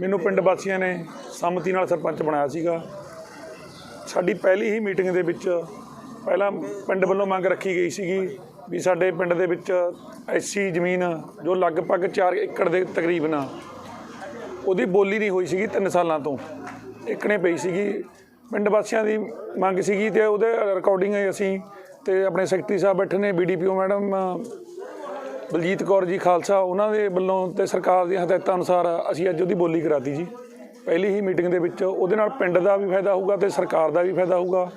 ਮੈਨੂੰ ਪਿੰਡ ਵਾਸੀਆਂ ਨੇ ਸੰਮਤੀ ਨਾਲ ਸਰਪੰਚ ਬਣਾਇਆ ਸੀਗਾ। ਸਾਡੀ ਪਹਿਲੀ ਹੀ ਮੀਟਿੰਗ ਦੇ ਵਿੱਚ ਪਹਿਲਾਂ ਪਿੰਡ ਵੱਲੋਂ ਮੰਗ ਰੱਖੀ ਗਈ ਸੀਗੀ ਵੀ ਸਾਡੇ ਪਿੰਡ ਦੇ ਵਿੱਚ ਐਸੀ ਜ਼ਮੀਨ ਜੋ ਲਗਭਗ 4 ਏਕੜ ਦੇ ਤਕਰੀਬਨ ਉਹਦੀ ਬੋਲੀ ਨਹੀਂ ਹੋਈ ਸੀਗੀ 3 ਸਾਲਾਂ ਤੋਂ। ਇੱਕਣੇ ਪਈ ਸੀਗੀ। ਪਿੰਡ ਵਾਸੀਆਂ ਦੀ ਮੰਗ ਸੀਗੀ ਤੇ ਉਹਦੇ ਰਿਕਾਰਡਿੰਗ ਅਸੀਂ ਤੇ ਆਪਣੇ ਸੈਕਟਰੀ ਸਾਹਿਬ ਬੈਠੇ ਨੇ ਬੀਡੀਪੀਓ ਮੈਡਮ ਬਲਜੀਤ ਕੌਰ ਜੀ ਖਾਲਸਾ ਉਹਨਾਂ ਦੇ ਵੱਲੋਂ ਤੇ ਸਰਕਾਰ ਦੀਆਂ ਹਦਾਇਤਾਂ ਅਨੁਸਾਰ ਅਸੀਂ ਅੱਜ ਉਹਦੀ ਬੋਲੀ ਕਰਾਤੀ ਜੀ। ਪਹਿਲੀ ਹੀ ਮੀਟਿੰਗ ਦੇ ਵਿੱਚ ਉਹਦੇ ਨਾਲ ਪਿੰਡ ਦਾ ਵੀ ਫਾਇਦਾ ਹੋਊਗਾ ਤੇ ਸਰਕਾਰ ਦਾ ਵੀ ਫਾਇਦਾ ਹੋਊਗਾ।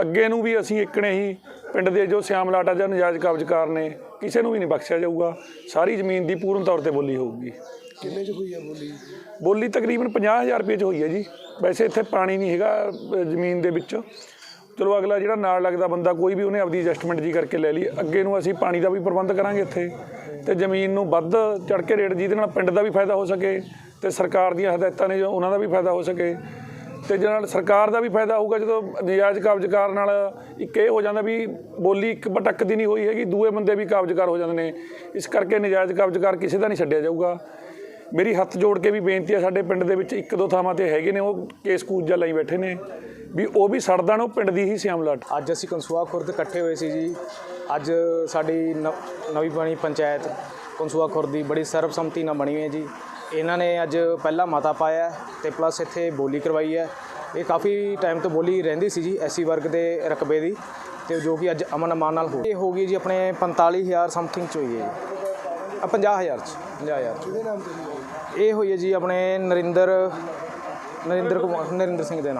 ਅੱਗੇ ਨੂੰ ਵੀ ਅਸੀਂ ਇੱਕਣੇ ਹੀ ਪਿੰਡ ਦੇ ਜੋ ਸਿਆਮ ਲਾਟਾ ਜਾਂ ਨਜਾਇਜ਼ ਕਬਜ਼ਕਾਰ ਨੇ ਕਿਸੇ ਨੂੰ ਵੀ ਨਹੀਂ ਬਖਸ਼ਿਆ ਜਾਊਗਾ। ਸਾਰੀ ਜ਼ਮੀਨ ਦੀ ਪੂਰਨ ਤੌਰ ਤੇ ਬੋਲੀ ਹੋਊਗੀ। ਕਿੰਨੇ ਚ ਹੋਈ ਆ ਬੋਲੀ? ਬੋਲੀ ਤਕਰੀਬਨ 50000 ਰੁਪਏ ਚ ਹੋਈ ਹੈ ਜੀ। ਵੈਸੇ ਇੱਥੇ ਪਾਣੀ ਨਹੀਂ ਹੈਗਾ ਜ਼ਮੀਨ ਦੇ ਵਿੱਚ। ਚਲੋ ਅਗਲਾ ਜਿਹੜਾ ਨਾਲ ਲੱਗਦਾ ਬੰਦਾ ਕੋਈ ਵੀ ਉਹਨੇ ਆਪਦੀ ਐਡਜਸਟਮੈਂਟ ਜੀ ਕਰਕੇ ਲੈ ਲਈ। ਅੱਗੇ ਨੂੰ ਅਸੀਂ ਪਾਣੀ ਦਾ ਵੀ ਪ੍ਰਬੰਧ ਕਰਾਂਗੇ ਇੱਥੇ ਤੇ ਜ਼ਮੀਨ ਨੂੰ ਵੱਧ ਚੜ ਕੇ ਰੇਟ ਜਿਹਦੇ ਨਾਲ ਪਿੰਡ ਦਾ ਵੀ ਫਾਇਦਾ ਹੋ ਸਕੇ ਤੇ ਸਰਕਾਰ ਦੀਆਂ ਹਦਾਇਤਾਂ ਨੇ ਜੋ ਉਹਨਾਂ ਦਾ ਵੀ ਫਾਇਦਾ ਹੋ ਸਕੇ। ਤੇ ਜਿਹਦੇ ਨਾਲ ਸਰਕਾਰ ਦਾ ਵੀ ਫਾਇਦਾ ਹੋਊਗਾ ਜਦੋਂ ਨਜਾਇਜ਼ ਕਬਜ਼ਕਾਰ ਨਾਲ ਇੱਕ ਇਹ ਹੋ ਜਾਂਦਾ ਵੀ ਬੋਲੀ ਇੱਕ ਪਟਕ ਦੀ ਨਹੀਂ ਹੋਈ ਹੈਗੀ, ਦੂਏ ਬੰਦੇ ਵੀ ਕਬਜ਼ਕਾਰ ਹੋ ਜਾਂਦੇ ਨੇ। ਇਸ ਕਰਕੇ ਨਜਾਇਜ਼ ਕਬਜ਼ਕਾਰ ਕਿਸੇ ਦਾ ਨਹੀਂ ਛੱਡਿਆ ਜਾਊਗਾ। ਮੇਰੀ ਹੱਥ ਜੋੜ ਕੇ ਵੀ ਬੇਨਤੀ ਹੈ ਸਾਡੇ ਪਿੰਡ ਦੇ ਵਿੱਚ ਇੱਕ ਦੋ ਥਾਵਾਂ ਤੇ ਹੈਗੇ ਨੇ, ਉਹ ਕੇਸ ਕੂਜਾ ਲਈ ਬੈਠੇ ਨੇ। ਵੀ ਉਹ ਵੀ ਸੜਦਾ ਨਾ ਉਹ ਪਿੰਡ ਦੀ ਹੀ ਸਿਆਮਲਾਟ ਅੱਜ ਅਸੀਂ ਕੰਸੂਆ ਖੁਰਦ ਇਕੱਠੇ ਹੋਏ ਸੀ ਜੀ। ਅੱਜ ਸਾਡੀ ਨ- ਨਵੀਂ ਬਣੀ ਪੰਚਾਇਤ ਕੰਸੂਆ ਖੁਰਦ ਦੀ ਬੜੀ ਸਰਬਸੰਮਤੀ ਨਾਲ ਬਣੀ ਹੋਈ ਹੈ ਜੀ। ਇਹਨਾਂ ਨੇ ਅੱਜ ਪਹਿਲਾ ਮਤਾ ਪਾਇਆ ਤੇ ਪਲੱਸ ਇੱਥੇ ਬੋਲੀ ਕਰਵਾਈ ਹੈ। ਇਹ ਕਾਫੀ ਟਾਈਮ ਤੋਂ ਬੋਲੀ ਰਹਿੰਦੀ ਸੀ ਜੀ ਐਸੀ ਵਰਗ ਦੇ ਰਕਬੇ ਦੀ ਤੇ ਜੋ ਕਿ ਅੱਜ ਅਮਨ ਅਮਾਨ ਨਾਲ ਹੋ ਇਹ ਹੋ ਗਈ ਜੀ ਆਪਣੇ 45000 ਸਮਥਿੰਗ ਚ ਹੋਈ ਹੈ ਜੀ। ਆ 50000 ਚ 50000 ਕਿਹਦੇ ਨਾਮ ਤੇ ਹੋਈ? ਇਹ ਹੋਈ ਹੈ ਜੀ ਆਪਣੇ ਨਰਿੰਦਰ ਨਰਿੰਦਰ ਕੁਮਾਰ ਨਰਿੰਦਰ ਸਿੰਘ ਦੇ